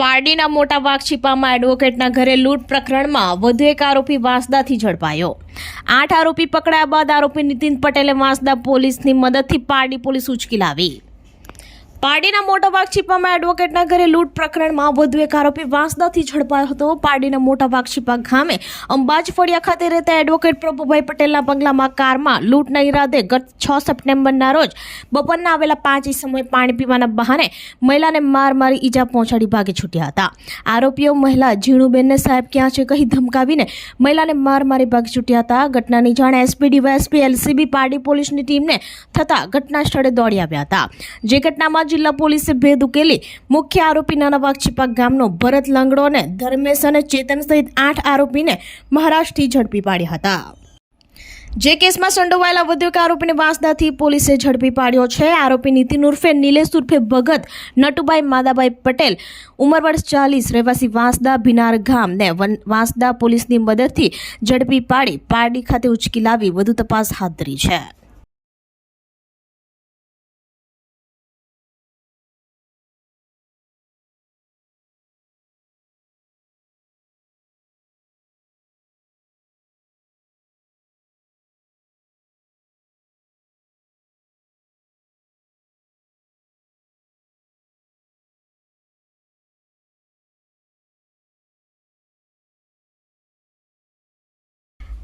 પારડીના મોટા વાઘછીપામાં એડવોકેટના ઘરે લૂંટ પ્રકરણમાં વધુ એક આરોપી વાંસદાથી ઝડપાયો. આઠ આરોપી પકડાયા બાદ આરોપી નીતિન પટેલે વાંસદા પોલીસની મદદથી પારડી પોલીસ ઉચકી લાવી. પારડીના મોટા વાઘછીપામાં એડવોકેટના ઘરે લૂંટ પ્રકરણમાં વધુ એક આરોપી વાંસદાથી ઝડપાયો હતો. પારડીના મોટા છીપા ગામે અંબાજ ફળિયા ખાતે રહેતા એડવોકેટ પ્રભુભાઈ પટેલના બંગલામાં કારમાં લૂંટના ઈરાદે ગત છ સપ્ટેમ્બરના રોજ બપોરના આવેલા પાંચ સમયે પાણી પીવાના બહાને મહિલાને માર મારી ઈજા પહોંચાડી ભાગી છૂટ્યા હતા. આરોપીઓ મહિલા ઝીણુબેનને સાહેબ ક્યાં છે કહી ધમકાવીને મહિલાને માર મારી ભાગી છૂટ્યા હતા. ઘટનાની જાણ એસપી, ડીવાયએસપી, એલસીબી, પારડી પોલીસની ટીમને થતાં ઘટના સ્થળે દોડી આવ્યા હતા. જે ઘટનામાં જિલ્લા પોલીસે ભેદ ઉકેલી મુખ્ય આરોપી નાના વાઘછીપા ગામનો ભરત લંગડો અને ધર્મેશ અને ચેતન સહિત આઠ આરોપીને મહારાષ્ટ્રથી ઝડપી પાડ્યા હતા. જે કેસમાં સંડોવાયેલા વધુ એક આરોપીને વાંસદાથી પોલીસે ઝડપી પાડ્યો છે. આરોપી નીતિન ઉર્ફે, નિલેશ ઉર્ફે, ભગત, નટુભાઈ માદાભાઈ પટેલ ઉંમર વર્ષ ચાલીસ, રહેવાસી વાંસદા, ભિનાર ગામને વાંસદા પોલીસની મદદથી ઝડપી પાડી, પારડી ખાતે ઉચકી લાવી વધુ તપાસ હાથ ધરી છે.